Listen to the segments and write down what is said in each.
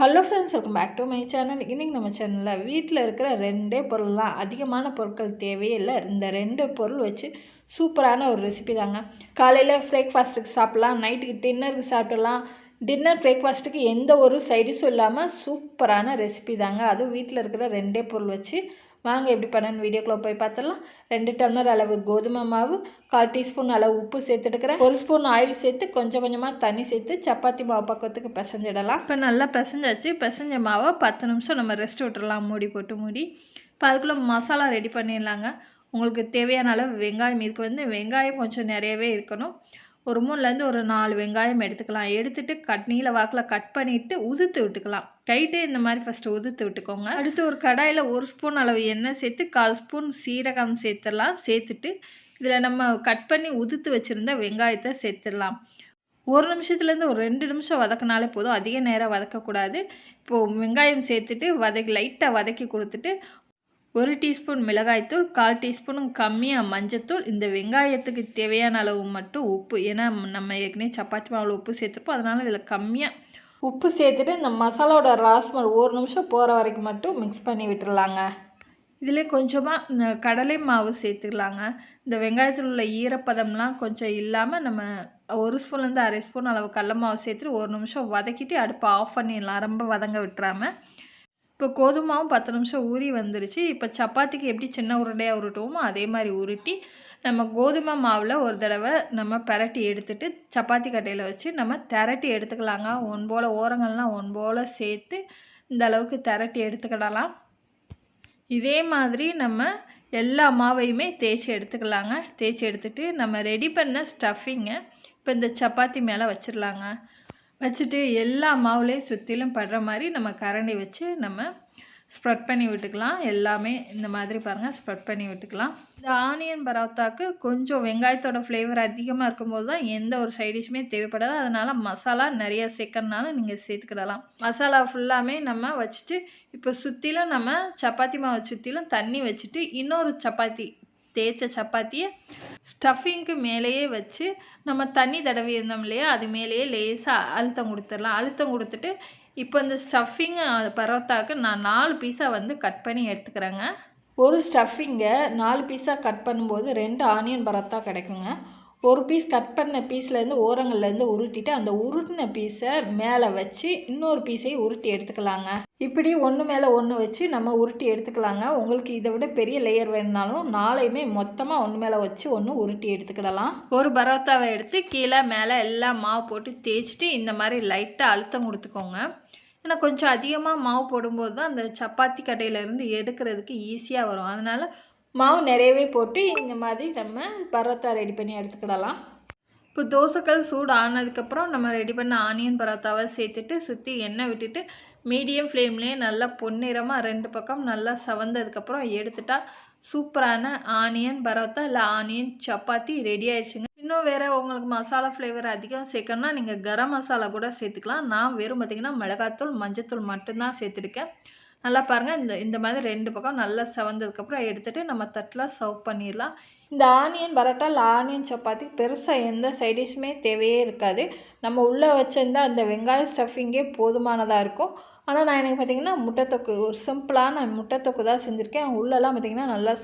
Hello friends welcome back to my channel இன்றைக்கி நம்ம சேனலில் வீட்டில் இருக்கிற ரெண்டே பொருள் தான். அதிகமான பொருட்கள் தேவையே இல்லை. இந்த ரெண்டு பொருள் வச்சு சூப்பரான ஒரு ரெசிபி தாங்க. காலையில் பிரேக்ஃபாஸ்ட்டுக்கு சாப்பிட்லாம். நைட்டுக்கு டின்னருக்கு சாப்பிடலாம். டின்னர் பிரேக்ஃபாஸ்ட்டுக்கு எந்த ஒரு சைடிஷும் இல்லாமல் சூப்பரான ரெசிபி தாங்க. அதுவும் வீட்டில் இருக்கிற ரெண்டே பொருள் வச்சு வாங்க எப்படி பண்ணன்னு வீடியோக்குள்ளே போய் பார்த்துடலாம். ரெண்டு டம்ளர் அளவு கோதுமை மாவு கால் டீஸ்பூன் அளவு உப்பு சேர்த்துட்டுக்கிறேன். ஒரு ஸ்பூன் ஆயில் சேர்த்து கொஞ்சம் கொஞ்சமாக தண்ணி சேர்த்து சப்பாத்தி மாவு பக்கத்துக்கு பிசைஞ்சிடலாம். இப்போ நல்லா பிசைஞ்சாச்சு. பிசைஞ்ச மாவை பத்து நிமிஷம் நம்ம ரெஸ்ட் விட்டுடலாம் மூடி போட்டு மூடி. இப்போ அதுக்குள்ளே மசாலா ரெடி பண்ணிடலாங்க. உங்களுக்கு தேவையான அளவு வெங்காயம் இதுக்கு வந்து வெங்காயம் கொஞ்சம் நிறையவே இருக்கணும். ஒரு மூணுலேருந்து ஒரு நாலு வெங்காயம் எடுத்துக்கலாம். எடுத்துட்டு கட் நீல வாக்கில் கட் பண்ணிவிட்டு உதுத்து விட்டுக்கலாம். கைட்டே இந்த மாதிரி ஃபஸ்ட்டு உதுத்து விட்டுக்கோங்க. அடுத்து ஒரு கடாயில் ஒரு ஸ்பூன் அளவு எண்ணெய் சேர்த்து கால் ஸ்பூன் சீரகம் சேர்த்துடலாம். சேர்த்துட்டு இதில் நம்ம கட் பண்ணி உதுத்து வச்சுருந்த வெங்காயத்தை சேர்த்துடலாம். ஒரு நிமிஷத்துலேருந்து ஒரு ரெண்டு நிமிஷம் வதக்கினாலே போதும். அதிக நேரம் வதக்கக்கூடாது. இப்போது வெங்காயம் சேர்த்துட்டு வதக்கி லைட்டாக வதக்கி கொடுத்துட்டு ஒரு டீஸ்பூன் மிளகாய்த்தூள் கால் டீஸ்பூனும் கம்மியாக மஞ்சத்தூள். இந்த வெங்காயத்துக்கு தேவையான அளவு மட்டும் உப்பு. ஏன்னா நம்ம ஏற்கனவே சப்பாத்தி மாவில் உப்பு சேர்த்துப்போம் அதனால் இதில் கம்மியாக உப்பு சேர்த்துட்டு இந்த மசாலாவோட ராஸ்மல் ஒரு நிமிஷம் போகிற வரைக்கும் மட்டும் மிக்ஸ் பண்ணி விட்டுடலாங்க இதில் கொஞ்சமாக கடலை மாவு சேர்த்துக்கலாங்க. இந்த வெங்காயத்தில் உள்ள ஈரப்பதம்லாம் கொஞ்சம் இல்லாமல் நம்ம ஒரு ஸ்பூன்லேருந்து அரை ஸ்பூன் அளவு கடல மாவு சேர்த்துட்டு ஒரு நிமிஷம் வதக்கிட்டு அடுப்பை ஆஃப் பண்ணிடலாம். ரொம்ப வதங்க விட்டுறாமல் இப்போ கோதுமாவும் பத்து நிமிஷம் ஊறி வந்துருச்சு. இப்போ சப்பாத்திக்கு எப்படி சின்ன உருண்டையாக உருட்டுவோமோ அதே மாதிரி உருட்டி நம்ம கோதுமை மாவில் ஒரு தடவை நம்ம பரட்டி எடுத்துட்டு சப்பாத்தி கட்டையில் வச்சு நம்ம திரட்டி எடுத்துக்கலாங்க. ஒன் போல் ஓரங்கள்லாம் ஒன் போல் சேர்த்து இந்த அளவுக்கு திரட்டி எடுத்துக்கிடலாம். இதே மாதிரி நம்ம எல்லா மாவையுமே தேய்ச்சி எடுத்துக்கலாங்க. தேய்ச்சி எடுத்துட்டு நம்ம ரெடி பண்ண ஸ்டஃபிங்கை இப்போ இந்த சப்பாத்தி மேலே வச்சிடலாங்க. வச்சுட்டு எல்லா மாவுலேயும் சுற்றிலும் படுற மாதிரி நம்ம கரண்டி வச்சு நம்ம ஸ்ப்ரெட் பண்ணி விட்டுக்கலாம். எல்லாமே இந்த மாதிரி பாருங்கள் ஸ்ப்ரெட் பண்ணி விட்டுக்கலாம். இந்த ஆனியன் பரோத்தாக்கு கொஞ்சம் வெங்காயத்தோட ஃப்ளேவர் அதிகமாக இருக்கும்போது தான் எந்த ஒரு சைடிஷுமே தேவைப்படாது. அதனால் மசாலா நிறைய சேர்க்கறனாலும் நீங்கள் சேர்த்துக்கிடலாம். மசாலா ஃபுல்லாமே நம்ம வச்சுட்டு இப்போ சுற்றிலும் நம்ம சப்பாத்தி மாவை சுற்றிலும் தண்ணி வச்சுட்டு இன்னொரு சப்பாத்தி தேய்ச்ச சப்பாத்தியை ஸ்டஃபிங்க்கு மேலேயே வச்சு நம்ம தண்ணி தடவி இருந்தோம் இல்லையா அது மேலேயே லேசாக அழுத்தம் கொடுத்துடலாம். அழுத்தம் கொடுத்துட்டு இப்போ இந்த ஸ்டஃபிங் பரோட்டாவுக்கு நான் நாலு பீஸாக வந்து கட் பண்ணி எடுத்துக்கிறேங்க. ஒரு ஸ்டஃபிங்கை நாலு பீஸாக கட் பண்ணும்போது ரெண்டு ஆனியன் பரோட்டா கிடைக்குங்க. ஒரு பீஸ் கட் பண்ண பீஸ்லேருந்து ஓரங்கள்லேருந்து உருட்டிட்டு அந்த உருட்டின பீஸை மேலே வச்சு இன்னொரு பீஸையும் உருட்டி எடுத்துக்கலாங்க. இப்படி ஒன்று மேலே ஒன்று வச்சு நம்ம உருட்டி எடுத்துக்கலாங்க. உங்களுக்கு இதை விட பெரிய லேயர் வேணுனாலும் நாளையுமே மொத்தமாக ஒன்று மேலே வச்சு ஒன்று உருட்டி எடுத்துக்கிடலாம். ஒரு பரோட்டாவை எடுத்து கீழே மேலே எல்லாம் மாவு போட்டு தேய்ச்சிட்டு இந்த மாதிரி லைட்டாக அழுத்தம் கொடுத்துக்கோங்க. ஏன்னா கொஞ்சம் அதிகமாக மாவு போடும்போது தான் அந்த சப்பாத்தி கடையிலேருந்து எடுக்கிறதுக்கு ஈஸியாக வரும். அதனால் மாவு நிறையவே போட்டு இந்த மாதிரி நம்ம பரோட்டா ரெடி பண்ணி எடுத்துக்கிடலாம். இப்போ தோசைக்கல் சூடு ஆனதுக்கப்புறம் நம்ம ரெடி பண்ண ஆனியன் பரோத்தாவை சேர்த்துட்டு சுற்றி எண்ணெய் விட்டுட்டு மீடியம் ஃப்ளேம்லேயே நல்லா பொன்னிறமாக ரெண்டு பக்கம் நல்லா சவந்ததுக்கப்புறம் எடுத்துட்டால் சூப்பரான ஆனியன் பரோத்தா இல்லை ஆனியன் சப்பாத்தி ரெடி ஆயிடுச்சுங்க. இன்னும் வேறு உங்களுக்கு மசாலா ஃப்ளேவர் அதிகம் சேர்க்கணும்னா நீங்கள் கரம் மசாலா கூட சேர்த்துக்கலாம். நான் வெறும் பார்த்திங்கன்னா மிளகாத்தூள் மஞ்சத்தூள் மட்டும்தான் சேர்த்துருக்கேன். நல்லா பாருங்கள் இந்த இந்த மாதிரி ரெண்டு பக்கம் நல்லா செவந்ததுக்கப்புறம் எடுத்துகிட்டு நம்ம தட்டில் சர்வ் பண்ணிடலாம். இந்த ஆனியன் பரோட்டால் ஆனியன் சப்பாத்தி பெருசாக எந்த சைடிஷுமே தேவையே இருக்காது. நம்ம உள்ளே வச்சிருந்தா அந்த வெங்காய ஸ்டஃபிங்கே போதுமானதாக இருக்கும். ஆனால் நான் எனக்கு பார்த்திங்கன்னா முட்டைத்தொக்கு ஒரு சிம்பிளான முட்டைத்தொக்கு தான் செஞ்சுருக்கேன். உள்ளெல்லாம் பார்த்திங்கன்னா நல்லா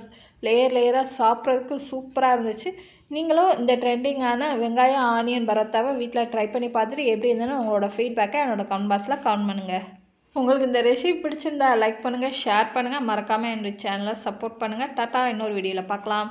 லேயர் லேயராக சாப்பிட்றதுக்கு சூப்பராக இருந்துச்சு. நீங்களும் இந்த ட்ரெண்டிங்கான வெங்காயம் ஆனியன் பரோட்டாவை வீட்டில் ட்ரை பண்ணி பார்த்துட்டு எப்படி இருந்ததுன்னு உங்களோட ஃபீட்பேக்கை என்னோடய கமெண்ட் பாக்ஸில் கமெண்ட் பண்ணுங்கள் உங்களுக்கு இந்த ரெசிபி பிடிச்சிருந்தா லைக் பண்ணுங்கள் ஷேர் பண்ணுங்கள் மறக்காமல் என்னுடைய சேனலை சப்போர்ட் பண்ணுங்கள் டாட்டா இன்னொரு வீடியோவில் பார்க்கலாம்.